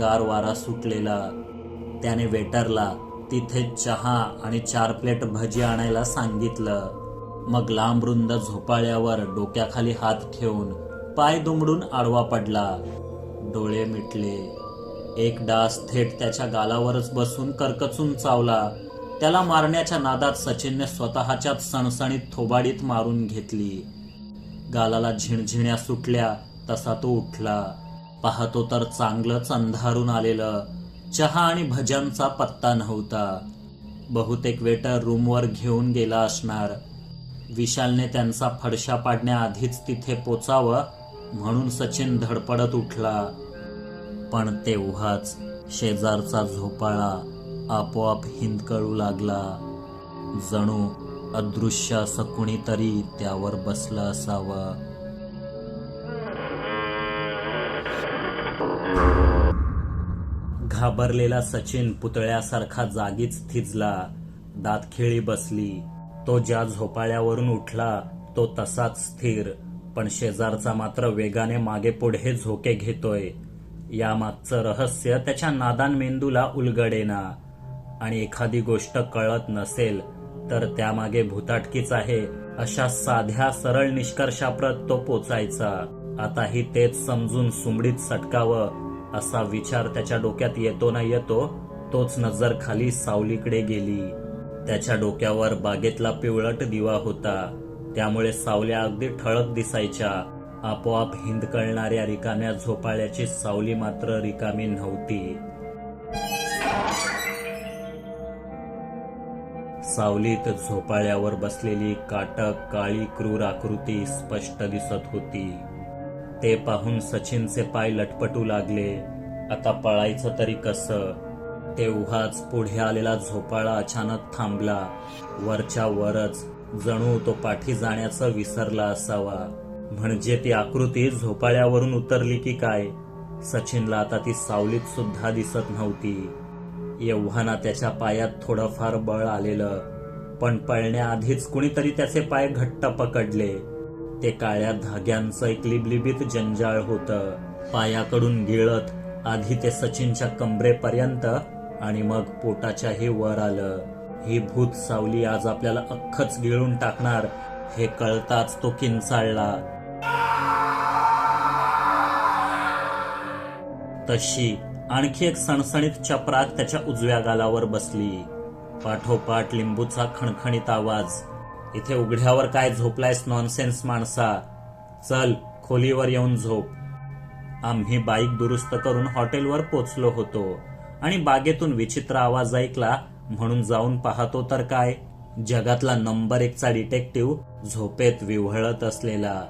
गार वारा सुटलेला त्याने वेटरला तिथे चहा आणि चार प्लेट भजी आणायला सांगितलं. मग लांब रुंद झोपाळ्यावर डोक्याखाली हात ठेवून पाय दुमडून आडवा पडला. डोळे मिटले. एक डास थेट त्याच्या गालावरच बसून करकचून चावला. त्याला मारण्याच्या नादात सचिनने स्वतःच्याच सणसणीत थोबाडीत मारून घेतली. गालाला झिणझिण्या सुटल्या तसा तो उठला. पाहतो तर चांगलंच अंधारून आलेलं. चहा आणि भज्यांचा पत्ता नव्हता. बहुतेक वेटर रूमवर घेऊन गेला असणार. विशालने त्यांचा फडशा पाडण्याआधीच तिथे पोचावं म्हणून सचिन धडपडत उठला. पण तेव्हाच शेजारचा झोपाळा आपोआप हिंदकळू लागला. जणू अदृश्य असं कुणीतरी त्यावर बसलं असावं. घाबरलेला सचिन पुतळ्यासारखा जागीच थिजला. दातखिळी बसली. तो ज्या झोपाळ्यावरून उठला तो तसाच स्थिर. पण शेजारचा मात्र वेगाने मागे पुढे झोके घेतोय. यामागचं रहस्य त्याच्या नादान मेंदूला उलगडेना. आणि एखादी गोष्ट कळत नसेल तर त्यामागे भूताटकीच आहे. अशा साध्या सरळ निष्कर्षाप्रत तो पोचायचा. आताही तेच समजून सुमडीत सटकावं असा विचार त्याच्या डोक्यात येतो ना येतो तोच नजर खाली सावलीकडे गेली. त्याच्या डोक्यावर बागेतला पिवळट दिवा होता. त्यामुळे सावल्या अगदी ठळक दिसायच्या. आपोआप हिंदकळणाऱ्या रिकाम्या झोपाळ्याची सावली मात्र रिकामी नव्हती. सावलीत झोपाळ्यावर बसलेली काटक काळी क्रूर आकृती स्पष्ट दिसत होती. ते पाहून सचिनचे पाय लटपटू लागले. आता पळायचं तरी कसं? तेव्हाच पुढे आलेला झोपाळा अचानक थांबला. वरच्या वरच जणू तो पाठी जाण्याचं विसरला असावा. म्हणजे ती आकृती झोपाळ्यावरून उतरली की काय? सचिनला आता ती सावलीत सुद्धा दिसत नव्हती. एव्हाना त्याच्या पायात थोडंफार बळ आलेलं पण पळण्याआधीच कुणीतरी त्याचे पाय घट्ट पकडले. ते काळ्या धाग्यांचं एक लिबलिबीत जंजाळ होतं. पायाकडून गिळत आधी ते सचिनच्या कंबरेपर्यंत आणि मग पोटाच्याही वर आलं. ही भूत सावली आज आपल्याला अख्खच गिळून टाकणार हे कळताच तो किंचाळला. तशी आणखी एक सणसणीत चपराक त्याच्या उजव्या गालावर बसली. पाठोपाठ लिंबूचा खणखणीत आवाज. इथे उघड्यावर काय झोपलायस नॉनसेन्स माणसा? चल खोलीवर येऊन झोप. आम्ही बाईक दुरुस्त करून हॉटेलवर पोचलो होतो आणि बागेतून विचित्र आवाज ऐकला म्हणून जाऊन पाहतो तर काय? जगातला नंबर एकचा डिटेक्टिव्ह झोपेत विव्हळत असलेला.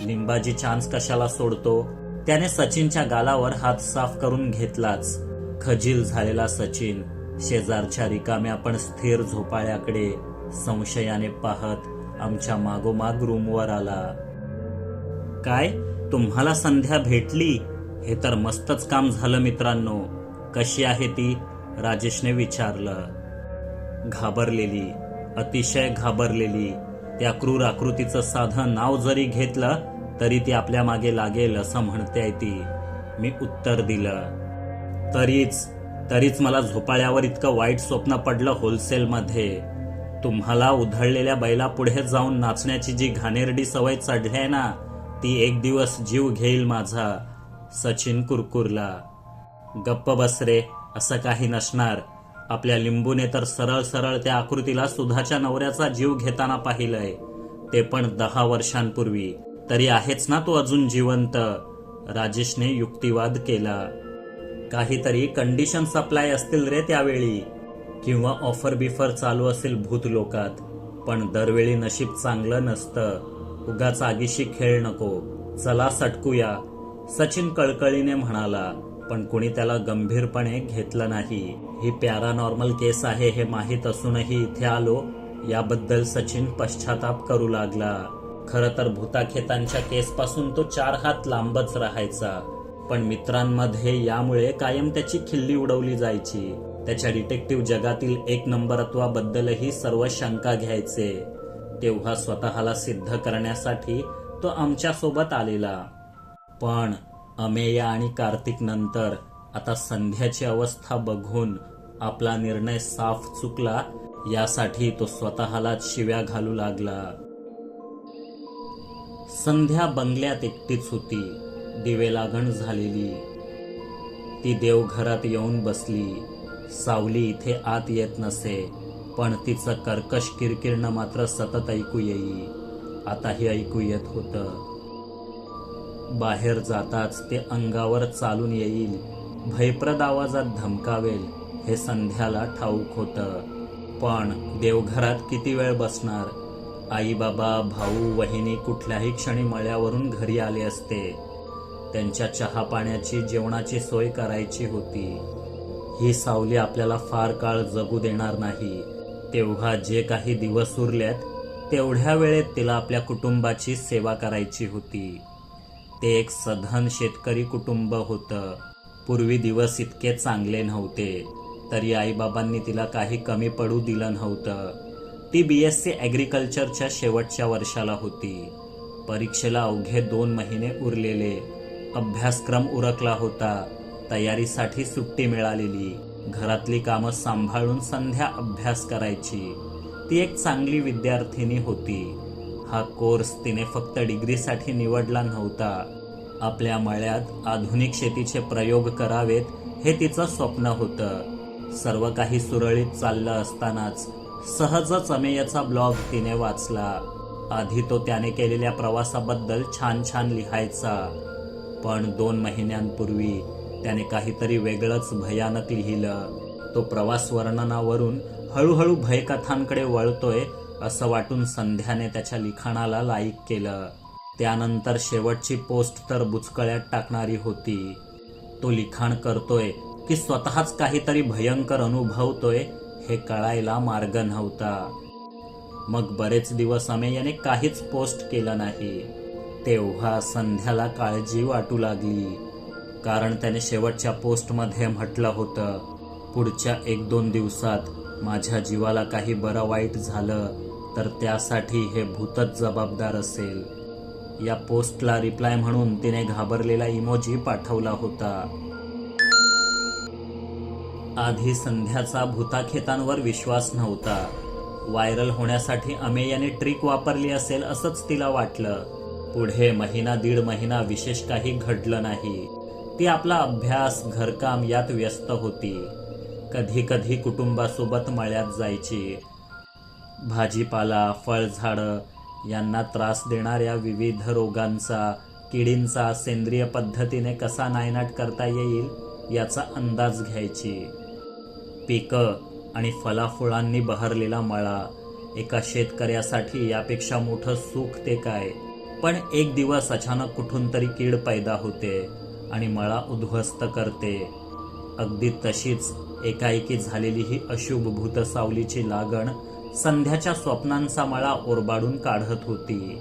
लिंबाजी चान्स कशाला सोडतो? त्याने सचिनच्या गालावर हात साफ करून घेतलाच. खजील झालेला सचिन शेजारच्या रिकाम्या पण स्थिर झोपाळ्याकडे संशयाने पाहत आमच्या मागोमाग रूमवर आला. काय? तुम्हाला संध्या भेटली? हे तर मस्तच काम झालं मित्रांनो. कशी आहे ती? राजेशने विचारलं. घाबरलेली अतिशय घाबरलेली त्या क्रूर आकृतीचं साधं नाव जरी घेतलं तरी ती आपल्या मागे लागेल असं म्हणते ती. मी उत्तर दिलं. तरीच तरीच मला झोपाळ्यावर इतकं वाईट स्वप्न पडलं होलसेलमध्ये. तुम्हाला उधळलेल्या बैला पुढे जाऊन नाचण्याची जी घाणेरडी सवय चढली आहे ना ती एक दिवस जीव घेईल माझा. सचिन कुरकुरला. गप्प बसरे असं काही नसणार. आपल्या लिंबूने तर सरळ सरळ त्या आकृतीला सुधाच्या नवऱ्याचा जीव घेताना पाहिलंय. ते पण दहा वर्षांपूर्वी. तरी आहेच ना तो अजून जिवंत. राजेशने युक्तिवाद केला. काहीतरी कंडिशन सप्लाय असतील रे त्यावेळी. किंवा ऑफर बिफर चालू असेल भूत लोकात. पण दरवेळी नशीब चांगलं नसतं. उगाच आगीशी खेळ नको. चला सटकूया. सचिन कळकळीने म्हणाला. पण कुणी त्याला गंभीरपणे घेतलं नाही. ही पॅरानॉर्मल केस आहे हे माहीत असूनही इथे आलो याबद्दल सचिन पश्चाताप करू लागला. खर तर भूताखेतांच्या केसपासून तो चार हात लांबच राहायचा पण मित्रांमध्ये यामुळे कायम त्याची खिल्ली उडवली जायची. त्याच्या डिटेक्टिव्ह जगातील एक नंबरत्वाबद्दलही सर्व शंका घ्यायचे. तेव्हा स्वतःला सिद्ध करण्यासाठी तो आमच्यासोबत आलेला. पण अमेया आणि कार्तिक नंतर आता संध्याची अवस्था बघून आपला निर्णय साफ चुकला यासाठी तो स्वतःलाच शिव्या घालू लागला. संध्या बंगल्यात एकटीच होती दिवे लागण झालेली. ती देवघरात येऊन बसली. सावली इथे आत येत नसे पण तिचं कर्कश किरकिरणं मात्र सतत ऐकू येई. आताही ऐकू येत होतं. बाहेर जाताच ते अंगावर चालून येईल. भयप्रद आवाजात धमकावेल. हे संध्याला ठाऊक होतं. पण देवघरात किती वेळ बसणार? आई बाबा भाऊ वहिनी कुठल्याही क्षणी मळ्यावरून घरी आले असते. त्यांच्या चहा पाण्याची जेवणाची सोय करायची होती. ही सावली आपल्याला फार काळ जगू देणार नाही. तेव्हा जे काही दिवस उरल्यात तेवढ्या वेळेत तिला आपल्या कुटुंबाची सेवा करायची होती. ते एक सधन शेतकरी कुटुंब होतं. पूर्वी दिवस इतके चांगले नव्हते. तरी आईबाबांनी तिला काही कमी पडू दिलं नव्हतं. ती बी एस सी ॲग्रिकल्चरच्या शेवटच्या वर्षाला होती. परीक्षेला अवघे दोन महिने उरलेले. अभ्यासक्रम उरकला होता. तयारीसाठी सुट्टी मिळालेली. घरातली कामं सांभाळून संध्या अभ्यास करायची. ती एक चांगली विद्यार्थिनी होती. हा कोर्स तिने फक्त डिग्रीसाठी निवडला नव्हता. आपल्या मळ्यात आधुनिक शेतीचे प्रयोग करावेत हे तिचं स्वप्न होतं. सर्व काही सुरळीत चाललं असतानाच सहजच अमेयचा ब्लॉग तिने वाचला. आधी तो त्याने केलेल्या प्रवासाबद्दल छान छान लिहायचा. पण दोन महिन्यांपूर्वी त्याने काहीतरी वेगळंच भयानक लिहिलं. तो प्रवास वर्णनावरून हळूहळू भयकथांकडे वळतोय असं वाटून संध्याने त्याच्या लिखाणाला लाईक केलं. त्यानंतर शेवटची पोस्ट तर बुचकळ्यात टाकणारी होती. तो लिखाण करतोय की स्वतःच काहीतरी भयंकर अनुभवतोय हे कळायला मार्ग नव्हता. मग बरेच दिवस अमेयाने काहीच पोस्ट केलं नाही. तेव्हा संध्याला काळजी वाटू लागली. कारण त्याने शेवटच्या पोस्टमध्ये म्हटलं होतं पुढच्या एक दोन दिवसात माझ्या जीवाला काही बरं वाईट झालं. तर त्यासाठी हे भूतच जबाबदार असेल. या पोस्टला रिप्लाय म्हणून तिने घाबरलेला इमोजी पाठवला होता. आधी संध्याचा भूताखेतांवर विश्वास नव्हता. व्हायरल होण्यासाठी अमे याने ट्रिक वापरली असेल असंच तिला वाटलं. पुढे महिना दीड महिना विशेष काही घडलं नाही. ती आपला अभ्यास घरकाम यात व्यस्त होती. कधी कधी कुटुंबासोबत मळ्यात जायची. भाजीपाला फळझाडं यांना त्रास देणाऱ्या विविध रोगांचा किडींचा सेंद्रिय पद्धतीने कसा नायनाट करता येईल याचा अंदाज घ्यायची. पिकं आणि फलाफुळांनी बहरलेला मळा एका शेतकऱ्यासाठी यापेक्षा मोठं सुख ते काय? पण एक दिवस अचानक कुठून तरी कीड पैदा होते आणि मळा उद्ध्वस्त करते. अगदी तशीच एकाएकी झालेली ही अशुभ भूतसावलीची लागण संध्याच्या स्वप्नांचा मळा ओरबाडून काढत होती.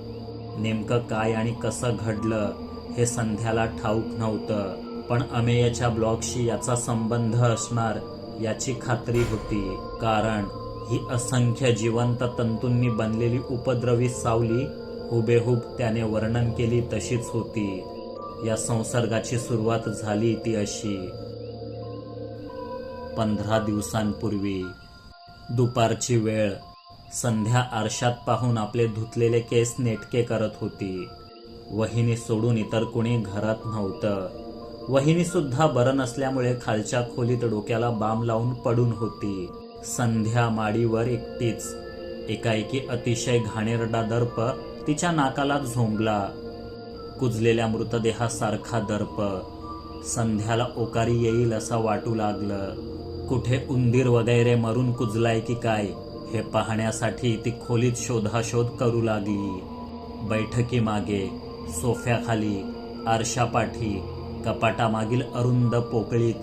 नेमकं काय आणि कसं घडलं हे संध्याला ठाऊक नव्हतं. पण अमेयच्या ब्लॉगशी याचा संबंध असणार याची खात्री होती. कारण ही असंख्य जिवंत तंतूंनी बनलेली उपद्रवी सावली हुबेहूब त्याने वर्णन केली तशीच होती. या संसर्गाची सुरुवात झाली ती अशी. पंधरा दिवसांपूर्वी दुपारची वेळ. संध्या आरशात पाहून आपले धुतलेले केस नेटके करत होती. वहिनी सोडून इतर कुणी घरात नव्हतं. वहिनी सुद्धा बरं नसल्यामुळे खालच्या खोलीत डोक्याला बाम लावून पडून होती. संध्या माडीवर एकटीच. एकाएकी अतिशय घाणेरडा दर्प तिच्या नाकाला झोंबला. कुजलेल्या मृतदेहासारखा दर्प. संध्याला ओकारी येईल असं वाटू लागलं. कुठे उंदीर वगैरे मरून कुजलाय की काय हे पाहण्यासाठी ती खोलीत शोधाशोध करू लागली. बैठकीमागे सोफ्याखाली आरशापाठी कपाटामागील अरुंद पोकळीत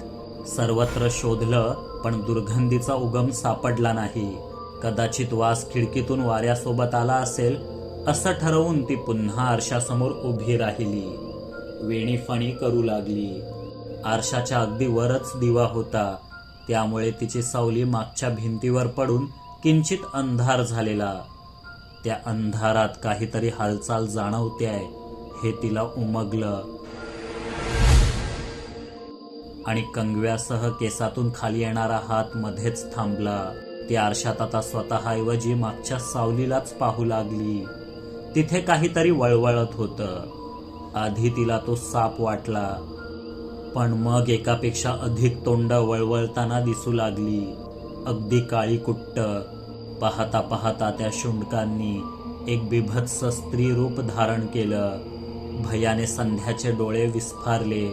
सर्वत्र शोधलं पण दुर्गंधीचा उगम सापडला नाही. कदाचित वास खिडकीतून वाऱ्यासोबत आला असेल असं ठरवून ती पुन्हा आरशासमोर उभी राहिली. वेणीफणी करू लागली. आरशाच्या अगदी वरच दिवा होता. त्यामुळे तिची सावली मागच्या भिंतीवर पडून किंचित अंधार झालेला. त्या अंधारात काहीतरी हालचाल जाणवतेय हे तिला उमगलं. आणि कंगव्यासह केसातून खाली येणारा हात मध्येच थांबला. ती आरशात आता स्वतःऐवजी मागच्या सावलीलाच पाहू लागली. तिथे काहीतरी वळवळत होतं. आधी तिला तो साप वाटला. पण मग एकापेक्षा अधिक तोंड वळवळताना दिसू लागली. अगदी काळी कुट्ट. पाहता पाहता त्या शुंडकांनी एक बिभत्स स्त्री रूप धारण केलं. भयाने संध्याचे डोळे विस्फारले.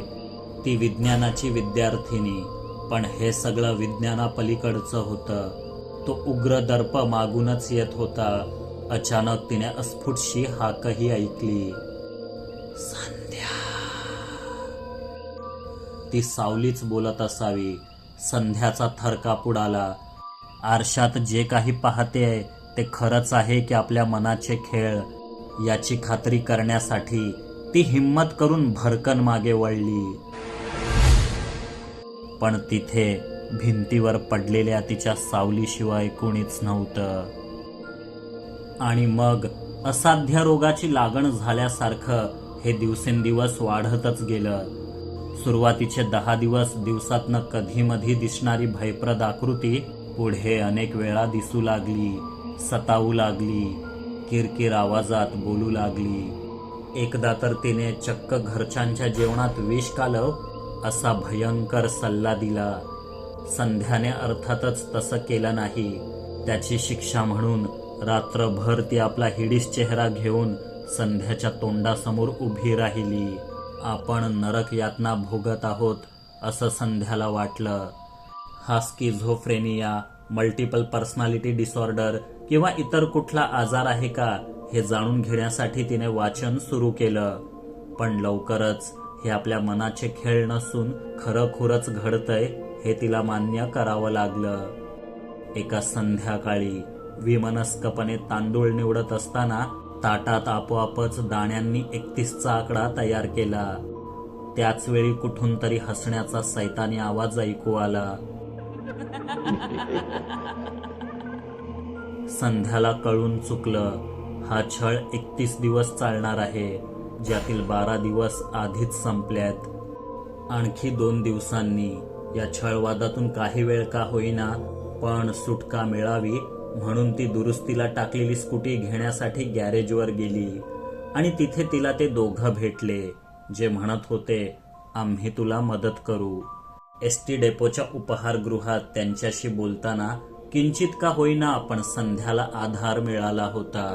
ती विज्ञानाची विद्यार्थिनी. पण हे सगळं विज्ञानापलीकडचं होतं. तो उग्र दर्प मागूनच येत होता. अचानक तिने अस्फुटशी हाकही ऐकली. ती सावलीच बोलत असावी. संध्याचा थरकाप उडाला आरशात जे काही पाहते ते खरंच आहे की आपल्या मनाचे खेळ. याची खात्री करण्यासाठी ती हिंमत करून भरकन मागे वळली. पण तिथे भिंतीवर पडलेल्या तिच्या सावलीशिवाय कुणीच नव्हतं. आणि मग असाध्य रोगाची लागण झाल्यासारखं हे दिवसेंदिवस वाढतच गेलं. सुरुवातीचे दहा दिवस दिवसातनं कधीमधी दिसणारी भयप्रद आकृती पुढे अनेक वेळा दिसू लागली सतावू लागली किरकिर आवाजात बोलू लागली. एकदा तर तिने चक्क घरच्यांच्या जेवणात विष कालव असा भयंकर सल्ला दिला. संध्याने अर्थातच तसं केलं नाही. त्याची शिक्षा म्हणून रात्रभर ती आपला हिडीस चेहरा घेऊन संध्याच्या तोंडासमोर उभी राहिली. आपण नरक यातना भोगत आहोत असं संध्याला वाटलं. हा स्किझोफ्रेनिया मल्टिपल पर्सनॅलिटी डिसऑर्डर किंवा इतर कुठला आजार आहे का हे जाणून घेण्यासाठी तिने वाचन सुरू केलं. पण लवकरच हे आपल्या मनाचे खेळ नसून खरंखुरच घडतंय हे तिला मान्य करावं लागलं. एका संध्याकाळी विमनस्कपणे तांदूळ निवडत असताना ताटात आपोआपच दाण्यांनी एकतीसचा आकडा तयार केला. त्याच वेळी कुठून तरी हसण्याचा सैतानी आवाज ऐकू आला. संध्याला कळून चुकलं. हा छळ एकतीस दिवस चालणार आहे. ज्यातील बारा दिवस आधीच संपल्यात. आणखी दोन दिवसांनी. या छळवादातून काही वेळ का होईना पण सुटका मिळावी म्हणून ती दुरुस्तीला टाकलेली स्कूटी घेण्यासाठी गॅरेजवर गेली. आणि तिथे तिला ते दोघं भेटले जे म्हणत होते आम्ही तुला मदत करू. एस टी डेपोच्या उपहारगृहात त्यांच्याशी बोलताना किंचित का होईना पण संध्याला आधार मिळाला होता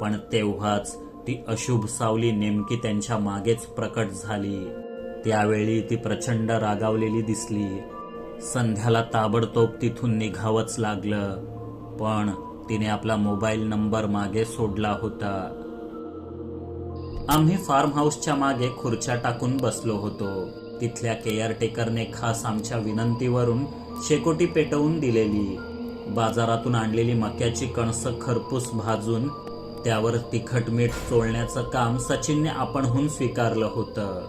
पण तेव्हाच ती अशुभ सावली नेमकी त्यांच्या मागेच प्रकट झाली. त्यावेळी ती प्रचंड रागावलेली दिसली. संध्याला ताबडतोब तिथून निघावंच लागलं. पण तिने आपला मोबाईल नंबर मागे सोडला होता. आम्ही फार्म हाऊसच्या मागे खुर्च्या टाकून बसलो होतो. तिथल्या केअरटेकरने खास आमच्या विनंतीवरून शेकोटी पेटवून दिलेली. बाजारातून आणलेली मक्याची कणसं खरपूस भाजून त्यावर तिखट मीठ चोळण्याचं काम सचिनने आपणहून स्वीकारलं होतं.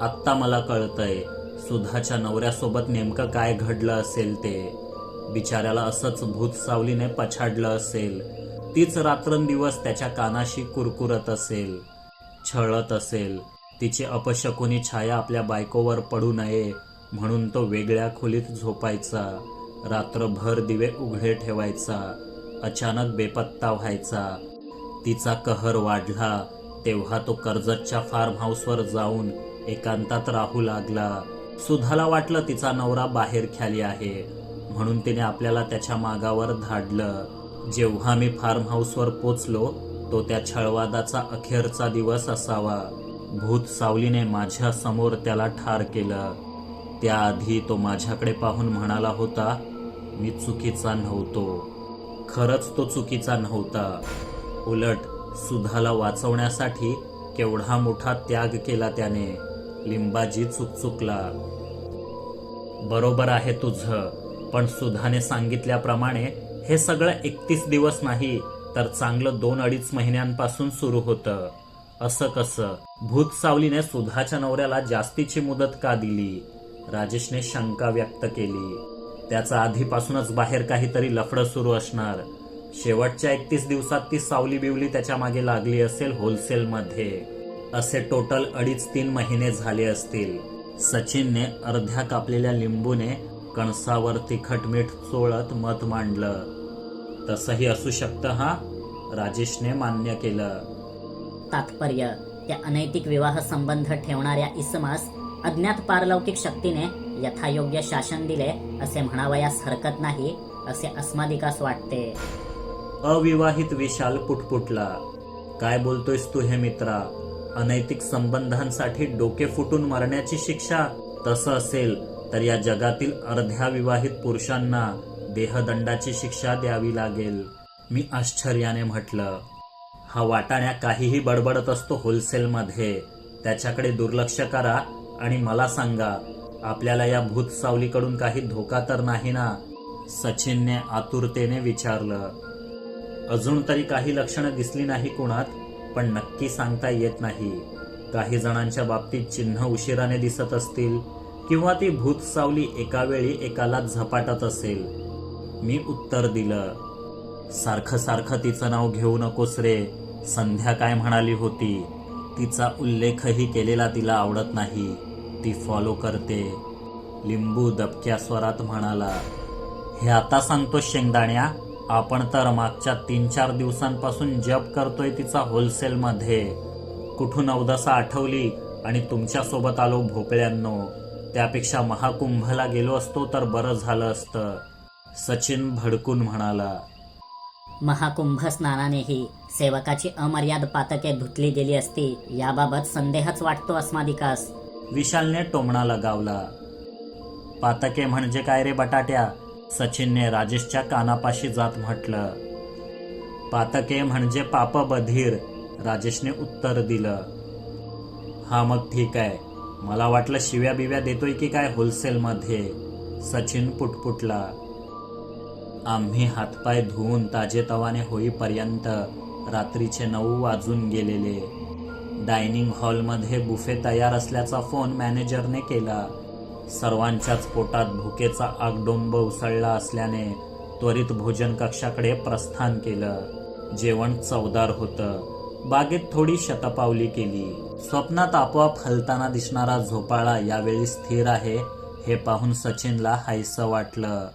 आत्ता मला कळतंय सुधाच्या नवऱ्यासोबत नेमकं काय घडलं असेल ते. बिचाऱ्याला असंच भूत सावलीने पछाडलं असेल. तीच रात्रंदिवस त्याच्या कानाशी कुरकुरत असेल. छळत असेल. तिची अपशकुनी छाया आपल्या बायकोवर पडू नये म्हणून तो वेगळ्या खोलीत झोपायचा. रात्रभर दिवे उघडे ठेवायचा. अचानक बेपत्ता व्हायचा. तिचा कहर वाढला. तेव्हा तो कर्जतच्या फार्म हाऊसवर जाऊन एकांतात राहू लागला. सुधाला वाटलं तिचा नवरा बाहेर खाली आहे. म्हणून तिने आपल्याला त्याच्या मागावर धाडलं. जेव्हा मी फार्म हाऊसवर पोचलो तो त्या छळवादाचा अखेरचा दिवस असावा. भूत सावलीने माझ्यासमोर त्याला ठार केलं. त्याआधी तो माझ्याकडे पाहून म्हणाला होता मी चुकीचा नव्हतो. खरंच तो चुकीचा नव्हता. उलट सुधाला वाचवण्यासाठी केवढा मोठा त्याग केला त्याने. लिंबाजी चुकचुकला. बरोबर आहे तुझं. पण सुधाने सांगितल्याप्रमाणे हे सगळं एकतीस दिवस नाही तर चांगलं दोन अडीच महिन्यांपासून सुरू होतं. असं कसं? भूत सावलीने सुधाच्या नवऱ्याला जास्तीची मुदत का दिली? राजेशने शंका व्यक्त केली. त्याचा आधीपासूनच बाहेर काहीतरी लफडं सुरू असणार. शेवटच्या एकतीस दिवसात ती सावली बिवली त्याच्यामागे लागली असेल होलसेलमध्ये. असे टोटल अडीच तीन महिने झाले असतील. सचिनने अर्ध्या कापलेल्या लिंबूने कणसावर तिखट मीठ चोळत मत मांडलं. तसंही असू शकतं हा राजेशने मान्य केलं. तात्पर्य त्या अनैतिक विवाह संबंध ठेवणाऱ्या इसमास अज्ञात पारलौकिक शक्तीने यथायोग्य शासन दिले असे म्हणावयास हरकत नाही असे अस्मादिकास वाटते. अविवाहित विशाल पुटपुटला. काय बोलतोयस तू हे मित्रा? अनैतिक संबंधांसाठी डोके फुटून मरण्याची शिक्षा? तसं असेल तर या जगातील अर्ध्या विवाहित पुरुषांना देहदंडाची शिक्षा द्यावी लागेल. मी आश्चर्याने म्हटलं हा वाटाण्या काहीही बडबडत असतो होलसेलमध्ये. त्याच्याकडे दुर्लक्ष करा आणि मला सांगा आपल्याला या भूत सावलीकडून काही धोका तर नाही ना? सचिनने आतुरतेने विचारलं. अजून तरी काही लक्षणं दिसली नाही कुणात पण नक्की सांगता येत नाही. काही जणांच्या बाबतीत चिन्ह उशिराने दिसत असतील किंवा ती भूत सावली एका वेळी एकाला झपाटत असेल. मी उत्तर दिलं सारखं सारखं तिचं नाव घेऊ नकोस रे. संध्या काय म्हणाली होती? तिचा उल्लेखही केलेला तिला आवडत नाही. ती फॉलो करते. लिंबू दबक्या स्वरात म्हणाला हे आता सांगतो शेंगदाण्या? आपण तर मागच्या तीन चार दिवसांपासून जप करतोय तिचा होलसेलमध्ये कुठून अवदसा आठवली आणि तुमच्यासोबत आलो भोपळ्यांनो. त्यापेक्षा महाकुंभला गेलो असतो तर बरं झालं असतं. सचिन भडकून म्हणाला महाकुंभ स्नानानेही सेवकाची अमर्याद पातके धुतली गेली असती याबाबत संदेहच वाटतो अस्मादिकास. विशालने टोमणा लगावला पातके म्हणजे काय रे बटाट्या? सचिनने राजेशच्या कानापाशी जात म्हटलं. पातके म्हणजे पाप बधीर राजेशने उत्तर दिलं. हा मग ठीक आहे. मला वाटलं शिव्या बिव्या देतोय की काय होलसेलमध्ये. सचिन पुटपुटला. आम्ही हातपाय धुवून ताजेतवाने होईपर्यंत रात्रीचे नऊ वाजून गेलेले. डायनिंग हॉलमध्ये बुफे तयार असल्याचा फोन मॅनेजरने केला. सर्वांच्याच पोटात भुकेचा आगडोंब उसळला असल्याने त्वरित भोजन कक्षाकडे प्रस्थान केलं. जेवण चवदार होतं. बागेत थोडी शतपावली केली. स्वप्नात आपोआप हलताना दिसणारा झोपाळा यावेळी स्थिर आहे हे पाहून सचिनला हायसं वाटलं.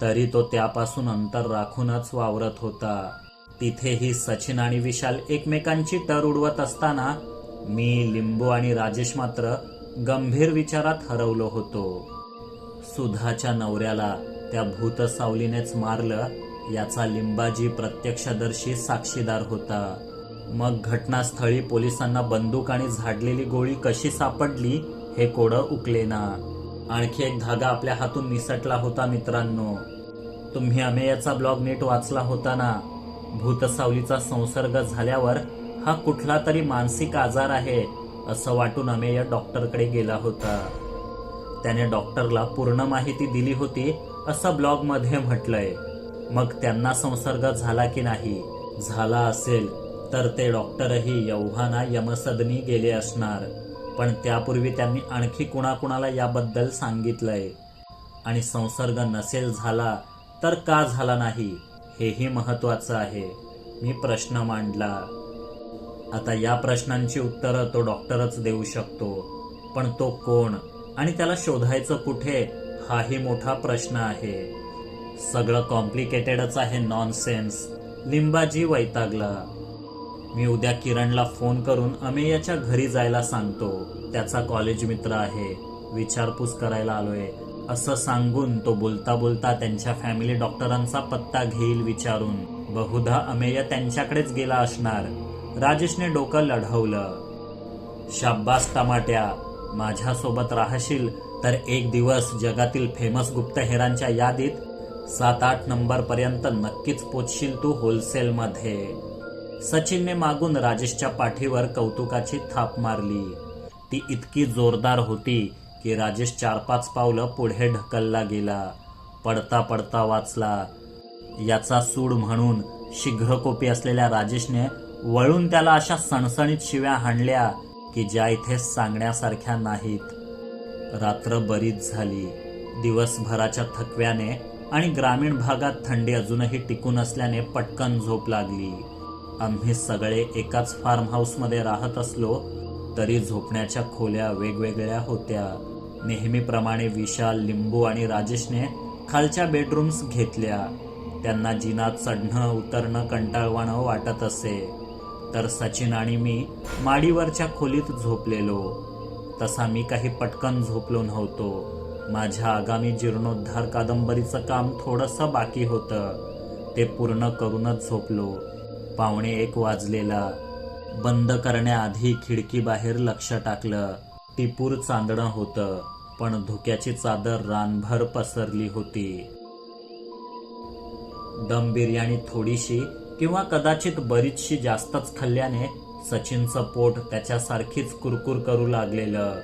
तरी तो त्यापासून अंतर राखूनच वावरत होता. तिथेही सचिन आणि विशाल एकमेकांची टर उडवत असताना मी लिंबू आणि राजेश मात्र गंभीर विचारात हरवलो होतो. सुधाच्या नवऱ्याला त्या भूत सावलीनेच मारलं याचा लिंबाजी प्रत्यक्षदर्शी साक्षीदार होता. मग घटनास्थळी पोलिसांना बंदूक आणि झाडलेली गोळी कशी सापडली हे कोडं उकलेना. आणखी एक धागा आपल्या हातून निसटला होता मित्रांनो. तुम्ही अमेयाचा ब्लॉग नीट वाचला होता ना भूतसावलीचा संसर्ग झाल्यावर हा कुठला तरी मानसिक आजार आहे असं वाटून अमेय डॉक्टरकडे गेला होता. त्याने डॉक्टरला पूर्ण माहिती दिली होती असं ब्लॉगमध्ये म्हटलंय. मग त्यांना संसर्ग झाला की नाही? झाला असेल. तर ते डॉक्टरही यौहाना यमसदनी गेले असणार. पण त्यापूर्वी त्यांनी आणखी कुणाकुणाला याबद्दल सांगितलंय. आणि संसर्ग नसेल झाला तर का झाला नाही हेही महत्वाचं आहे. मी प्रश्न मांडला. आता या प्रश्नांची उत्तरं तो डॉक्टरच देऊ शकतो. पण तो कोण आणि त्याला शोधायचं कुठे हाही मोठा प्रश्न आहे. सगळं कॉम्प्लिकेटेडच आहे नॉनसेन्स लिंबाजी वैतागला. मी उद्या किरणला फोन करून अमेयाच्या घरी जायला सांगतो. त्याचा कॉलेज मित्र आहे. विचारपूस करायला आलोय. असं सांगून तो बोलता बोलता त्यांच्या फॅमिली डॉक्टरांचा पत्ता घेईल विचारून. बहुधा अमेय त्यांच्याकडेच गेला असणार. राजेशने डोकं लढवलं. शाब्बास टमाट्या माझ्यासोबत राहशील तर एक दिवस जगातील फेमस गुप्तहेरांच्या यादीत सात आठ नंबर पर्यंत नक्कीच पोचशील तू होलसेलमध्ये सचिनने मागून राजेशच्या पाठीवर कौतुकाची थाप मारली. ती इतकी जोरदार होती की राजेश चार पाच पावलं पुढे ढकलला गेला. पडता पडता वाचला. याचा सूड म्हणून शीघ्रकोपी असलेल्या राजेशने वळून त्याला अशा सणसणीत शिव्या हाणल्या की ज्या इथे सांगण्यासारख्या नाहीत. रात्र बरीच झाली. दिवसभराच्या थकव्याने आणि ग्रामीण भागात थंडी अजूनही टिकून असल्याने पटकन झोप लागली. आम्ही सगळे एकाच फार्म हाऊसमध्ये राहत असलो तरी झोपण्याच्या खोल्या वेगवेगळ्या होत्या. नेहमीप्रमाणे विशाल लिंबू आणि राजेशने खालच्या बेडरूम्स घेतल्या. त्यांना जिनात चढणं उतरणं कंटाळवाणं वाटत असे. तर सचिन आणि मी माडीवरच्या खोलीत झोपलेलो. तसा मी काही पटकन झोपलो नव्हतो. माझ्या आगामी जीर्णोद्धार कादंबरीचं काम थोडंसं बाकी होतं. ते पूर्ण करूनच झोपलो. पावणे एक वाजलेला. बंद करण्याआधी खिडकीबाहेर लक्ष टाकलं. टिपूर चांदणं होतं पण धुक्याची चादर रानभर पसरली होती. दम बिर्याणी थोडीशी किंवा कदाचित बरीचशी जास्तच खाल्ल्याने सचिनचं पोट त्याच्यासारखीच कुरकुर करू लागलेलं.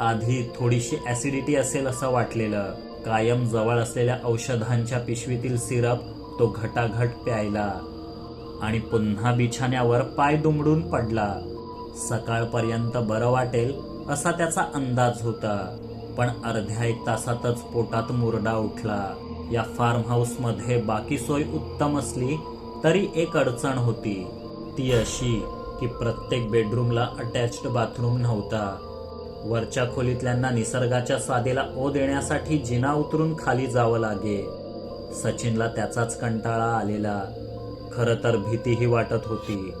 आधी थोडीशी ऍसिडिटी असेल असं वाटलेलं. कायम जवळ असलेल्या औषधांच्या पिशवीतील सिरप तो घटाघट प्यायला. आणि पुन्हा बिछाण्यावर पाय दुमडून पडला. सकाळपर्यंत बरं वाटेल असा त्याचा अंदाज होता पण अर्ध्या एक तासातच पोटात मुरडा उठला. या फार्म हाऊसमध्ये बाकी सोय उत्तम असली तरी एक अडचण होती. ती अशी की प्रत्येक बेडरूमला अटॅच्ड बाथरूम नव्हता. वरच्या खोलीतल्यांना निसर्गाच्या साधेला ओ देण्यासाठी जिना उतरून खाली जावं लागे. सचिनला त्याचाच कंटाळा आलेला. खरं तर भीतीही वाटत होती.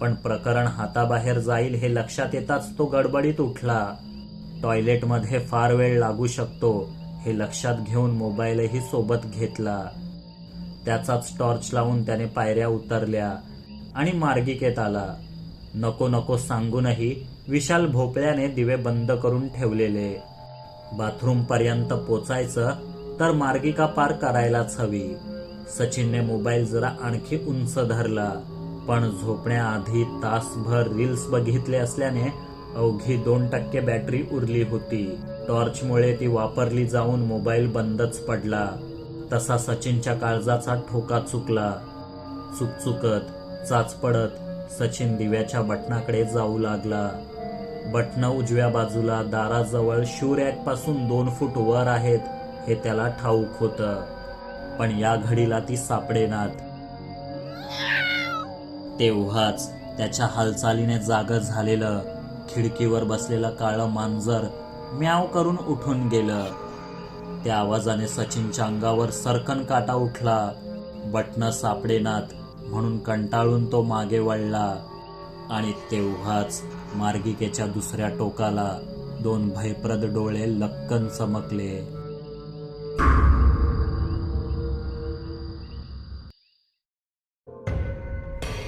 पण प्रकरण हाताबाहेर जाईल हे लक्षात येताच तो गडबडीत उठला. टॉयलेटमध्ये फार वेळ लागू शकतो हे लक्षात घेऊन मोबाईलही सोबत घेतला. त्याचाच टॉर्च लावून त्याने पायऱ्या उतरल्या आणि मार्गिकेत आला. नको नको सांगूनही विशाल भोपळ्याने दिवे बंद करून ठेवलेले. बाथरूम पर्यंत पोचायचं तर मार्गिका पार करायलाच हवी. सचिनने मोबाईल जरा आणखी उंच धरला पण झोपण्याआधी तासभर रील्स बघितले असल्याने अवघी दोन टक्के बॅटरी उरली होती. टॉर्चमुळे ती वापरली जाऊन मोबाईल बंदच पडला. तसा सचिनच्या काळजाचा ठोका चुकला. चुकचुकत चाच पडत सचिन दिव्याच्या बटनाकडे जाऊ लागला. बटणं उजव्या बाजूला दाराजवळ शूरपासून दोन फूट वर आहेत हे त्याला ठाऊक होतं. पण या घडीला ती सापडेनात तेव्हाच त्याच्या हालचालीने जाग झालेलं खिडकीवर बसलेलं काळं मांजर म्याव करून उठून गेलं. त्या आवाजाने सचिनच्या अंगावर सरकन काटा उठला. बटणं सापडेनात म्हणून कंटाळून तो मागे वळला आणि तेव्हाच मार्गिकेच्या दुसऱ्या टोकाला दोन भयप्रद डोळे लक्कन चमकले.